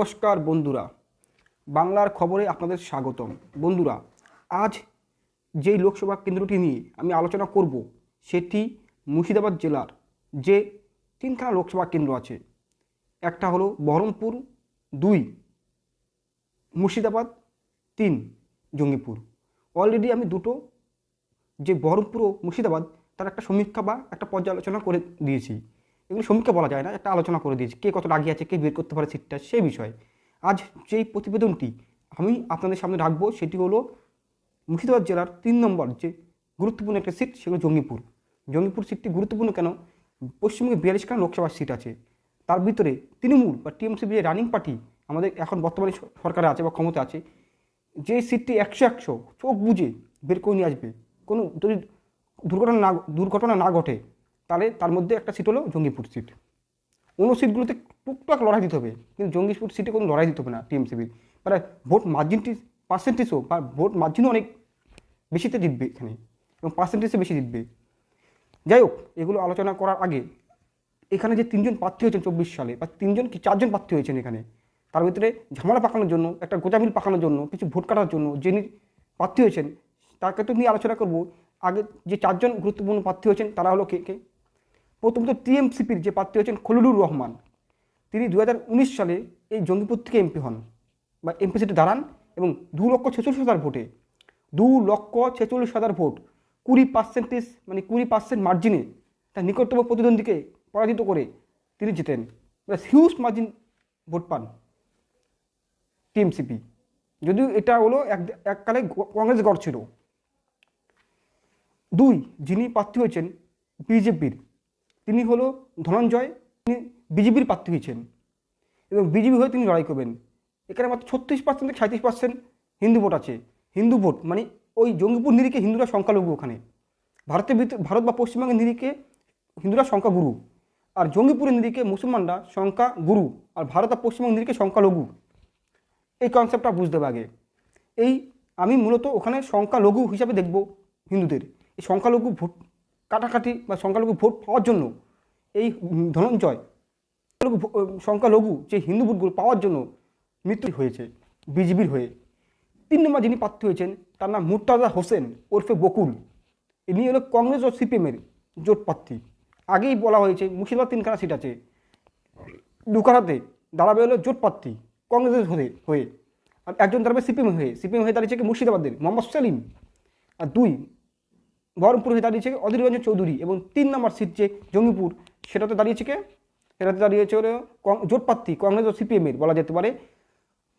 নমস্কার বন্ধুরা। বাংলার খবরে আপনাদের স্বাগতম। বন্ধুরা, আজ যেই লোকসভা কেন্দ্রটি নিয়ে আমি আলোচনা করব, সেটি মুর্শিদাবাদ জেলার যে তিনখানা লোকসভা কেন্দ্র আছে, একটা হলো বহরমপুর, দুই মুর্শিদাবাদ, তিন জঙ্গিপুর। অলরেডি আমি দুটো যে বহরমপুর ও মুর্শিদাবাদ, তার একটা সমীক্ষা বা একটা পর্যালোচনা করে দিয়েছি। এগুলো সমীক্ষা বলা যায় না, একটা আলোচনা করে দিয়েছি, কে কত রাগি আছে, কে বের করতে পারে সিটটা, সেই বিষয়ে। আজ যেই প্রতিবেদনটি আমি আপনাদের সামনে রাখব, সেটি হলো মুর্শিদাবাদ জেলার তিন নম্বর যে গুরুত্বপূর্ণ একটা সিট, সেগুলো জঙ্গিপুর। জঙ্গিপুর সিটটি গুরুত্বপূর্ণ কেন? পশ্চিমবঙ্গে বিয়াল্লিশখানা লোকসভার সিট আছে। তার ভিতরে তৃণমূল বা টিএমসি যে রানিং পার্টি আমাদের এখন বর্তমানে সরকারে আছে বা ক্ষমতা আছে, যে সিটটি একশো একশো চোখ বুঝে বের করে নিয়ে আসবে। কোনো যদি দুর্ঘটনা না দুর্ঘটনা না ঘটে তাহলে তার মধ্যে একটা সিট হলো জঙ্গিপুর সিট অন্য সিটগুলোতে টুকটাক লড়াই দিতে হবে, কিন্তু জঙ্গিপুর সিটে কোনো লড়াই দিতে হবে না টিএমসিবির মানে ভোট মার্জিনটি পার্সেন্টেজও বা ভোট মার্জিনও অনেক বেশিতে জিতবে এখানে, এবং পার্সেন্টেজে বেশি জিতবে। যাই হোক, এগুলো আলোচনা করার আগে এখানে যে তিনজন প্রার্থী হয়েছেন চব্বিশ সালে, বা তিনজন কি চারজন প্রার্থী হয়েছেন এখানে, তার ভিতরে ঝামেলা পাকানোর জন্য, একটা গোজামিল পাকানোর জন্য, কিছু ভোট কাটার জন্য যিনি প্রার্থী হয়েছেন, তাকে তো নিয়ে আলোচনা করব। আগে যে চারজন গুরুত্বপূর্ণ প্রার্থী হয়েছেন, তারা হলো কে কে? প্রথমত টিএমসিপির যে প্রার্থী হচ্ছেন খলিলুর রহমান, তিনি দু হাজার উনিশ সালে এই জঙ্গিপুর থেকে এমপি হন বা এমপি সিটে দাঁড়ান এবং দু লক্ষ ছেচল্লিশ হাজার ভোটে, দু লক্ষ ছেচল্লিশ হাজার ভোট কুড়ি পার্সেন্টেজ মানে কুড়ি পার্সেন্ট মার্জিনে তার নিকটতম প্রতিদ্বন্দ্বীকে পরাজিত করে তিনি জিতেন। হিউজ মার্জিন ভোট পান টিএমসিপি। যদিও এটা হলো এক এককালে কংগ্রেস গড় ছিল। দুই, যিনি প্রার্থী হয়েছেন বিজেপির তিনি হলো ধনঞ্জয়, তিনি বিজেপির প্রার্থী হয়েছেন। এবং বিজেপি হয়ে তিনি লড়াই করবেন। এখানে মাত্র ছত্রিশ পার্সেন্ট থেকে সাঁত্রিশ পার্সেন্ট হিন্দু ভোট আছে। হিন্দু ভোট মানে ওই জঙ্গিপুর নিরিখে হিন্দুরা সংখ্যালঘু ওখানে। ভারতের ভিতরে ভারত বা পশ্চিমবঙ্গের নিরিখে হিন্দুরা সংখ্যা গুরু আর জঙ্গিপুরের নিরিখে মুসলমানরা সংখ্যা গুরু আর ভারত আর পশ্চিমবঙ্গ নিরিখে সংখ্যালঘু। এই কনসেপ্টটা বুঝতে হবে আগে। এই আমি মূলত ওখানে সংখ্যালঘু হিসাবে দেখব হিন্দুদের। এই সংখ্যালঘু ভোট কাটাকাটি বা সংখ্যালঘু ভোট পাওয়ার জন্য এই ধনঞ্জয় সংখ্যালঘু যে হিন্দু ভোটগুলো পাওয়ার জন্য মৃত্যু হয়েছে বিজেপির হয়ে। তিন নম্বর যিনি প্রার্থী হয়েছেন, তার নাম মুর্তাজা হোসেন ওরফে বকুল। ইনি হলো কংগ্রেস ও সিপিএমের জোট প্রার্থী। আগেই বলা হয়েছে, মুর্শিদাবাদ তিনখানা সিট আছে। দুখানাতে দাঁড়াবে হলো জোট প্রার্থী, কংগ্রেসের হয়ে হয়ে। আর একজন দাঁড়াবে সিপিএম হয়ে। সিপিএম হয়ে দাঁড়িয়েছে মুর্শিদাবাদের, মোহাম্মদ সেলিম। আর দুই, বহরমপুর হয়ে দাঁড়িয়েছে অধীর রঞ্জন চৌধুরী। এবং তিন নম্বর সিট যে জঙ্গিপুর সেটাতে দাঁড়িয়েছে কে? সেটাতে দাঁড়িয়েছে হলো জোট প্রার্থী, কংগ্রেস ও সিপিএমের বলা যেতে পারে,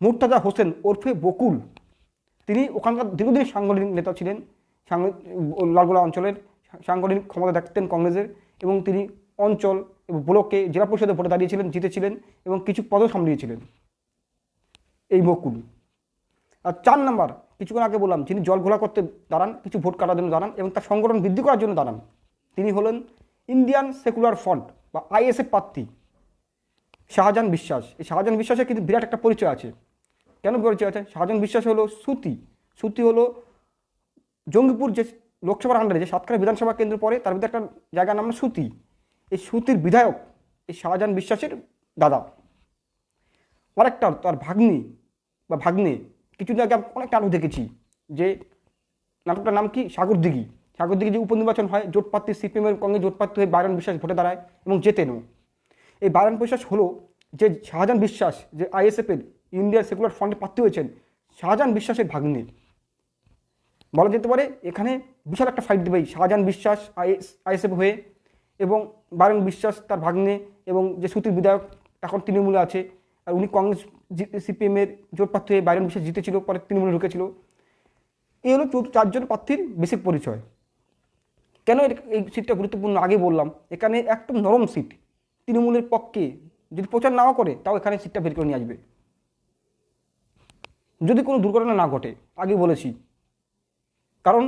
মুর্তাজা হোসেন ওরফে বকুল। তিনি ওখানকার দীর্ঘদিন সাংগঠনিক নেতা ছিলেন লালগোলা অঞ্চলের সাংগঠনিক ক্ষমতা দেখতেন কংগ্রেসের এবং তিনি অঞ্চল এবং ব্লকে জেলা পরিষদে ভোটে দাঁড়িয়েছিলেন, জিতেছিলেন এবং কিছু পদও সামলিয়েছিলেন। এই বকুল। আর চার নাম্বার, কিছুক্ষণ আগে বললাম, যিনি জল ঘোলা করতে দাঁড়ান, কিছু ভোট কাটার জন্য দাঁড়ান এবং তার সংগঠন বৃদ্ধি করার জন্য দাঁড়ান, তিনি হলেন ইন্ডিয়ান সেকুলার ফ্রন্ট বা আইএসএফ প্রার্থী শাহজাহান বিশ্বাস। এই শাহজাহান বিশ্বাসের কিন্তু বিরাট একটা পরিচয় আছে। কেন পরিচয় আছে? শাহজাহান বিশ্বাস হলো সুতি। সুতি হলো জঙ্গিপুর যে লোকসভার আন্ডারে যে সাতক্ষীরা বিধানসভা কেন্দ্র পড়ে, তার ভিতরে একটা জায়গার নাম সুতি। এই সুতির বিধায়ক এই শাহজাহান বিশ্বাসের দাদা। আরেকটা তার ভাগ্নি বা ভাগ্নে, কিছুদিন আগে অনেক নাটক দেখেছি যে নাটকটার নাম কি? সাগরদিঘি। সাগরদিঘি যে উপনির্বাচন হয় জোট প্রার্থী সিপিএমের কংগ্রেস জোট প্রার্থী হয়ে বাইরন বিশ্বাস ভোটে দাঁড়ায় এবং জেতেনও এই বাইরন বিশ্বাস হলো যে শাহজাহান বিশ্বাস, যে আইএসএফের ইন্ডিয়ান সেকুলার ফ্রন্টে প্রার্থী হয়েছেন, শাহজাহান বিশ্বাসের ভাগ্নে। বলা যেতে পারে এখানে বিশাল একটা ফাইট দেবে শাহজাহান বিশ্বাস, আইএস, আইএসএফ হয়ে এবং বারণ বিশ্বাস তার ভাগ্নে এবং যে সুতির বিধায়ক এখন তৃণমূলে আছে, আর উনি কংগ্রেস সিপিএমের জোট প্রার্থী হয়ে বাইরন বিশ্বাস জিতেছিল, পরে তৃণমূলে ঢুকেছিল। এই হলো চারজন প্রার্থীর বেসিক পরিচয়। কেন এই সিটটা গুরুত্বপূর্ণ? আগে বললাম, এখানে একদম নরম সিট তৃণমূলের পক্ষে যদি প্রচার নাও করে, তাও এখানে সিটটা বের করে নিয়ে আসবে। যদি কোনো দুর্ঘটনা না ঘটে, আগে বলেছি। কারণ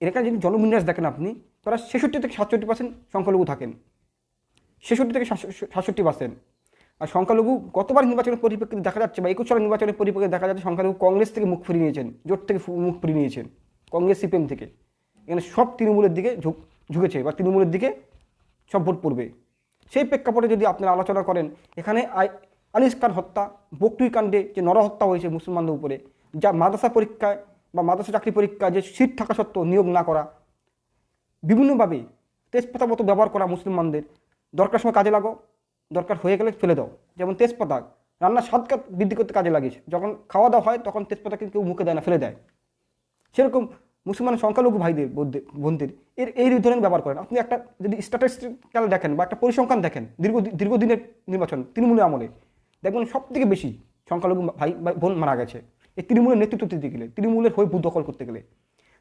এখানে যদি জনবিন্যাস দেখেন আপনি, তারা ছেষট্টি থেকে সাতষট্টি পার্সেন্ট সংখ্যালঘু থাকেন। ছেষট্টি থেকে সাতষট্টি পার্সেন্ট আর সংখ্যালঘু গতবার নির্বাচনের পরিপ্রেক্ষিতে দেখা যাচ্ছে বা একুশ সালের নির্বাচনের পরিপ্রেক্ষিতে দেখা যাচ্ছে সংখ্যালঘু কংগ্রেস থেকে মুখ ফিরিয়ে নিয়েছেন, জোট থেকে মুখ ফিরিয়ে নিয়েছেন, কংগ্রেস, সিপিএম থেকে। এখানে সব তৃণমূলের দিকে ঝুঁক, ঝুঁকেছে, বা তৃণমূলের দিকে সব ভোট পড়বে। সেই প্রেক্ষাপটে যদি আপনারা আলোচনা করেন, এখানে আনিস খান হত্যা, বকটুই কাণ্ডে যে নরহত্যা হয়েছে মুসলমানদের উপরে, যা মাদ্রাসা পরীক্ষায় বা মাদ্রাসা চাকরি পরীক্ষায় যে সিট থাকা সত্ত্বেও নিয়োগ না করা, বিভিন্নভাবে তেজপাতা মতো ব্যবহার করা মুসলমানদের, দরকার সময় কাজে লাগো, দরকার হয়ে গেলে ফেলে দাও। যেমন তেজপাতা রান্নার স্বাদকে বৃদ্ধি করতে কাজে লাগিয়েছে। যখন খাওয়া দাওয়া হয়, তখন তেজপাতাকে কেউ মুখে দেয় না, ফেলে দেয়। সেরকম মুসলমান সংখ্যালঘু ভাইদের বোনদের- এর, এই ধরনের ব্যবহার করেন। আপনি একটা যদি স্ট্যাটিস্টিক্যাল দেখেন বা একটা পরিসংখ্যান দেখেন, দীর্ঘ, দীর্ঘদিনের নির্বাচন তৃণমূলের আমলে, দেখবেন সব থেকে বেশি সংখ্যালঘু ভাই বোন মারা গেছে। এই তৃণমূলের নেতৃত্ব দিতে গেলে, তৃণমূলের হয়ে ভূ দখল করতে গেলে।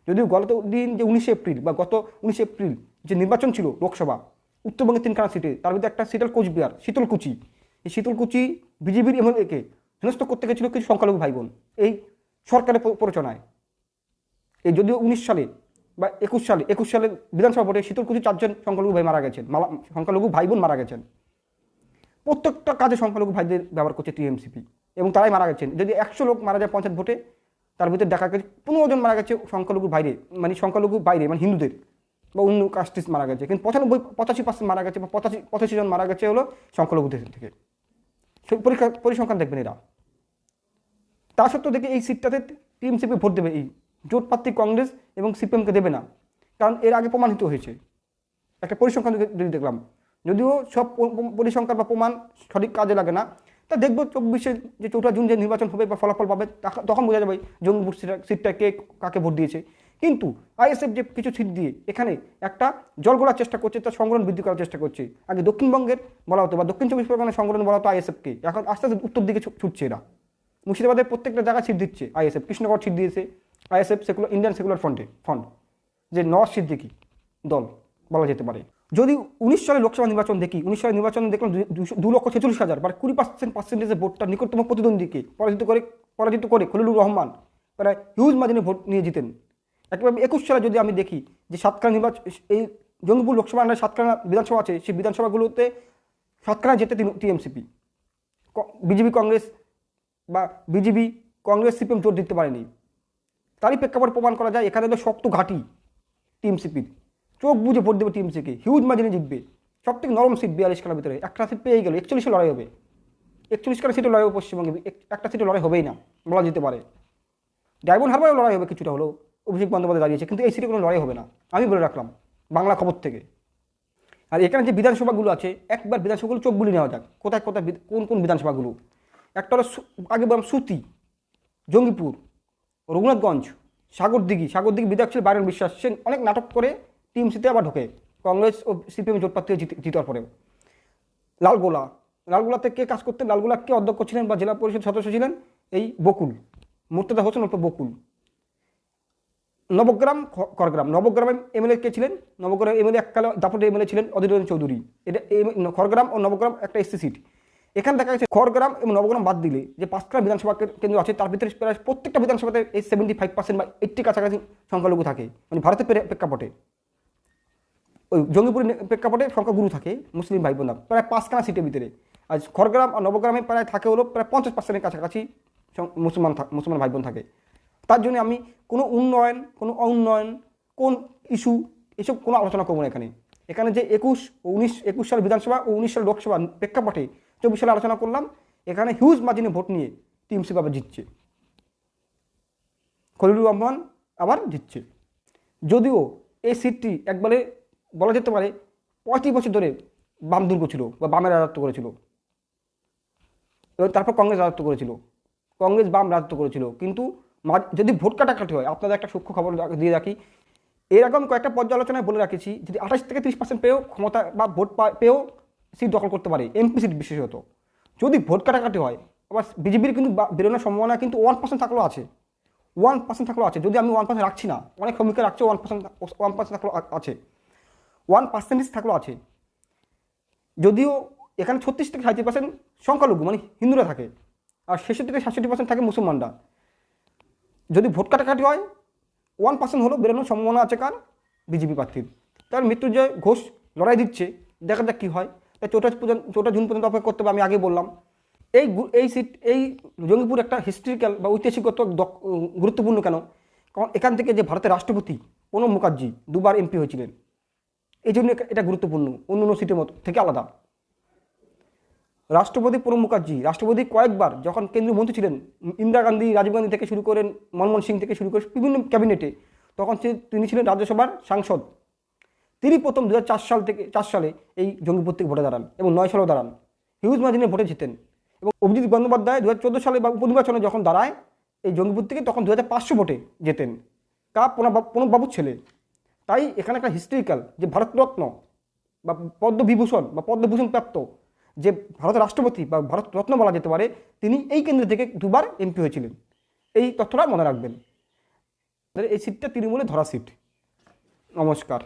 যদিও গত দিন যে উনিশে এপ্রিল বা গত উনিশে এপ্রিল যে নির্বাচন ছিল লোকসভা উত্তরবঙ্গের তিনখানা সিটে, তার মধ্যে একটা সিটাল কোচবিহার, শীতলকুচি। এই শীতলকুচি বিজেপির এমএলএকে হেনস্থ করতে গেছিল কিছু সংখ্যালঘু ভাই বোন, এই সরকারের প্ররোচনায়। এই যদিও উনিশ সালে বা একুশ সালে একুশ সালে বিধানসভা ভোটে শীতলকুচি চারজন সংখ্যালঘু ভাই মারা গেছেন সংখ্যালঘু ভাই বোন মারা গেছেন। প্রত্যেকটা কাজে সংখ্যালঘু ভাইদের ব্যবহার করছে টিএমসিপি এবং তারাই মারা গেছেন। যদি একশো লোক মারা যায় পঞ্চায়েত ভোটে, তার ভিতরে দেখা গেছে পনেরো জন মারা গেছে সংখ্যালঘু বাইরে মানে সংখ্যালঘু বাইরে মানে হিন্দুদের বা অন্য কাস্টিস মারা গেছে। কিন্তু পঁচানব্বই, পঁচাশি পার্সেন্ট মারা গেছে বা পঁচাশি পঁচাশি জন মারা গেছে হলো সংখ্যালঘুদের থেকে। পরিসংখ্যান দেখবেন এরা। তা সত্ত্বেও দেখে এই সিটটাতে টিএমসিপি ভোট দেবে এই জোট কংগ্রেস এবং সিপিএমকে দেবে না। কারণ এর আগে প্রমাণিত হয়েছে। একটা পরিসংখ্যান যদি- দেখলাম। যদিও সব পরিসংখ্যান বা প্রমাণ সঠিক কাজে লাগে না, তা দেখব চব্বিশে যে চৌঠা জুন যে নির্বাচন হবে বা ফলাফল পাবে তখন বোঝা যাবে জঙ্গিপুর সিটটা কে কাকে ভোট দিয়েছে। কিন্তু আইএসএফ যে কিছু সিট দিয়ে এখানে একটা জল গড়ার চেষ্টা করছে, তার সংগঠন বৃদ্ধি করার চেষ্টা করছে। আগে দক্ষিণবঙ্গের বলা হতো বা দক্ষিণ চব্বিশ পরগনার সংগঠন বলা হতো আইএসএফকে। এখন আস্তে আস্তে উত্তর দিকে ছুটছে এরা। মুর্শিদাবাদের প্রত্যেকটা জায়গায় সিট দিচ্ছে আইএসএফ। কৃষ্ণগড় সিট দিয়েছে। আইএসএফ সেকুলার ইন্ডিয়ান সেকুলার ফ্রন্টে ফ্রন্ট যে নওয়াজ সিদ্দিকি দল বলা যেতে পারে। যদি উনিশ সালে লোকসভা নির্বাচন দেখি, উনিশ সালে নির্বাচন দেখলাম দু- লক্ষ ছেচল্লিশ হাজার মানে কুড়ি পার্সেন্ট পার্সেন্টেজের ভোটটা নিকটতম প্রতিদ্বন্দ্বীকে পরাজিত করে পরাজিত করে খলিলুর রহমান প্রায় হিউজ মার্জিনে ভোট নিয়ে জিতেন। একেবারে একুশ সালে যদি আমি দেখি যে সাতখানা নির্বাচন এই জঙ্গিপুর লোকসভা আন্ডারে সাতখানা বিধানসভা আছে, সেই বিধানসভাগুলোতে সাতখানা যেতে টিএমসিপি বিজেপি, কংগ্রেস বা বিজেপি, কংগ্রেস, সিপিএম জোট দিতে পারেনি। তারই প্রেক্ষাপট প্রমাণ করা যায়, এখানে তো শক্ত ঘাঁটি টিম টিএমসিপির চোখ বুঝে ভোট দেবে টিম টিএমসিকে হিউজ মার্জিনে জিতবে। সব থেকে নরম সিট বিয়াল্লিশ খেলার ভিতরে। একটা সিট পেয়ে গেল, একচল্লিশে লড়াই হবে। একচল্লিশ খানা সিটে লড়াই হবে পশ্চিমবঙ্গে একটা সিটে লড়াই হবেই না, বলা যেতে পারে। ডায়মন্ড হারবারেও লড়াই হবে কিছুটা হলেও, অভিষেক বন্দ্যোপাধ্যায় দাঁড়িয়েছে, কিন্তু এই সিটে কোনো লড়াই হবে না, আমি বলে রাখলাম, বাংলা খবর থেকে। আর এখানে যে বিধানসভাগুলো আছে, একবার বিধানসভাগুলো চোখ বুলিয়ে নেওয়া যাক, কোথায় কোথায় কোন কোন বিধানসভাগুলো। একটা হলো আগে বললাম সুতি, জঙ্গিপুর রঘুনাথগঞ্জ, সাগরদিঘি সাগরদিঘি বিধায়ক ছিল বাইরন বিশ্বাস সে অনেক নাটক করে টিএমসিতে আবার ঢোকে, কংগ্রেস ও সিপিএম জোট প্রার্থী হয়ে জিতে- জিতার পরেও। লালগোলা, লালগোলাতে কে কাজ করতেন? লালগোলা কে অধ্যক্ষ ছিলেন বা জেলা পরিষদ সদস্য ছিলেন? এই বকুল মুর্তদা হোসেন অল্প বকুল। নবগ্রাম খড়গ্রাম নবগ্রামে এমএলএ কে ছিলেন? নবগ্রাম এমএলএ এককালে, দাপটে এমএলএ ছিলেন অধীর রঞ্জন চৌধুরী। এটা খড়গ্রাম ও নবগ্রাম একটা এসসি সিট। এখানে দেখা যাচ্ছে খড়গ্রাম এবং নবগ্রাম বাদ দিলে যে পাঁচটা বিধানসভা কেন্দ্র আছে, তার ভিতরে প্রায় প্রত্যেকটা বিধানসভাতে এই সেভেন্টি ফাইভ পার্সেন্ট বা এইট্টি কাছাকাছি সংখ্যালঘু থাকে। মানে ভারতের প্রেক্ষাপটে। ওই জঙ্গিপুরের প্রেক্ষাপটে সংখ্যাগুরু থাকে, মুসলিম ভাই বোনরা প্রায় পাঁচখানা সিটের ভিতরে। আর খড়গ্রাম আর নবগ্রামে প্রায় থাকে হলো প্রায় পঞ্চাশ পার্সেন্টের কাছাকাছি মুসলমান মুসলমান ভাই বোন থাকে। তার জন্য আমি কোনো উন্নয়ন, কোনো অউন্নয়ন, কোন ইস্যু এসব কোনো আলোচনা করব না এখানে। এখানে যে একুশ উনিশ, একুশ সাল বিধানসভা ও উনিশ সাল লোকসভা প্রেক্ষাপটে চব্বিশ সালে আলোচনা করলাম, এখানে হিউজ মার্জিনে ভোট নিয়ে টিএমসি আবার জিতছে। খলিলুর রহমান আবার জিতছে। যদিও এই সিটটি একবারে বলা যেতে পারে পঁয়ত্রিশ বছর ধরে বাম দুর্গ ছিল বা বামের রাজত্ব করেছিল। এবং তারপর কংগ্রেস রাজত্ব করেছিল। কংগ্রেস বাম রাজত্ব করেছিল। কিন্তু যদি ভোট কাটাকাটি হয়, আপনাদের একটা সূক্ষ্ম খবর দিয়ে রাখি। এরকম কয়েকটা পর্যালোচনায় বলে রাখেছি, যদি আঠাশ থেকে তিরিশ পার্সেন্ট পেয়েও ক্ষমতা বা ভোট পেয়েও সিট দখল করতে পারে এমপি সিট বিশেষত। যদি ভোট কাটাকাটি হয়, আবার বিজেপির কিন্তু বেরোনোর সম্ভাবনা কিন্তু ওয়ান পার্সেন্ট থাকলেও আছে। ওয়ান পার্সেন্ট থাকলেও আছে। যদি আমি ওয়ান পার্সেন্ট রাখছি না, অনেক সমীক্ষা রাখছে ওয়ান পার্সেন্ট ওয়ান পার্সেন্ট থাকলেও আছে। ওয়ান পার্সেন্টেজ থাকলেও আছে। যদিও এখানে ছত্রিশ থেকে সাঁত্রিশ পার্সেন্ট সংখ্যালঘু মানে হিন্দুরা থাকে, আর ছেষট্টি থেকে সাতষট্টি পার্সেন্ট থাকে মুসলমানরা। যদি ভোট কাটাকাটি হয় ওয়ান পার্সেন্ট হলেও বেরোনোর সম্ভাবনা আছে কার? বিজেপি প্রার্থীর। তার মৃত্যুঞ্জয় ঘোষ লড়াই দিচ্ছে, দেখা যাক কী হয়। চৌঠা পর্যন্ত, চৌঠা জুন পর্যন্ত অপেক্ষা করতে হবে, আমি আগে বললাম। এই এই সিট, এই জঙ্গিপুর একটা হিস্ট্রিক্যাল বা ঐতিহাসিকগত গুরুত্বপূর্ণ কেন? কারণ এখান থেকে যে ভারতের রাষ্ট্রপতি প্রণব মুখার্জি দুবার এমপি হয়েছিলেন, এই জন্য এটা- গুরুত্বপূর্ণ, অন্য অন্য সিটের মতো, থেকে আলাদা। রাষ্ট্রপতি প্রণব মুখার্জি, রাষ্ট্রপতি কয়েকবার যখন কেন্দ্রীয় মন্ত্রী ছিলেন, ইন্দিরা গান্ধী, রাজীব গান্ধী থেকে শুরু করেন মনমোহন সিং থেকে শুরু করে বিভিন্ন ক্যাবিনেটে, তখন তিনি ছিলেন রাজ্যসভার সাংসদ। তিনি প্রথম দু হাজার চার সাল থেকে, চার সালে এই জঙ্গিপুর থেকে ভোটে দাঁড়ান এবং নয় সালেও দাঁড়ান। হিউজ মার্জিনে ভোটে জিতেন। এবং অভিজিৎ বন্দ্যোপাধ্যায় দু হাজার চোদ্দ সালে বা উপনির্বাচনে যখন দাঁড়ায়, এই জঙ্গিপুর থেকে তখন দু হাজার পাঁচশো ভোটে যেতেন কা প্রণব বাবুর ছেলে। তাই এখানে একটা হিস্ট্রিক্যাল যে ভারতরত্ন বা পদ্মবিভূষণ বা পদ্মভূষণ প্রাপ্ত যে ভারতের রাষ্ট্রপতি বা ভারত রত্ন বলা যেতে পারে, তিনি এই কেন্দ্র থেকে দুবার এমপি হয়েছিলেন। এই তথ্যটা মনে রাখবেন। এই সিটটা তৃণমূলে ধরা সিট। নমস্কার।